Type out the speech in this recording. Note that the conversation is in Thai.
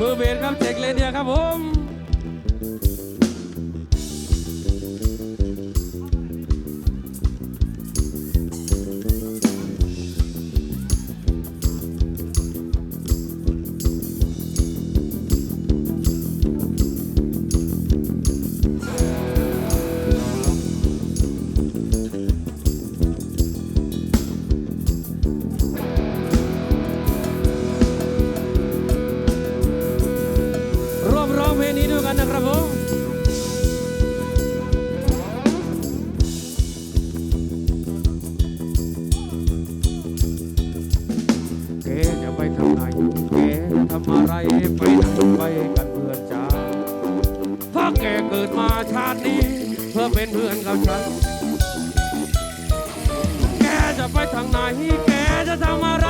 มือเบสครับเจ็กเลเดียครับผม งนี้ด้วยกันนะครับผมแกจะไปทางไหนแกทำอะไรไปไหนไปกันเพื่อนจ้าเพราะแกเกิดมาชาตินี้เพื่อเป็นเพื่อนกับฉัน แกจะไปทางไหนแกจะทำอะไร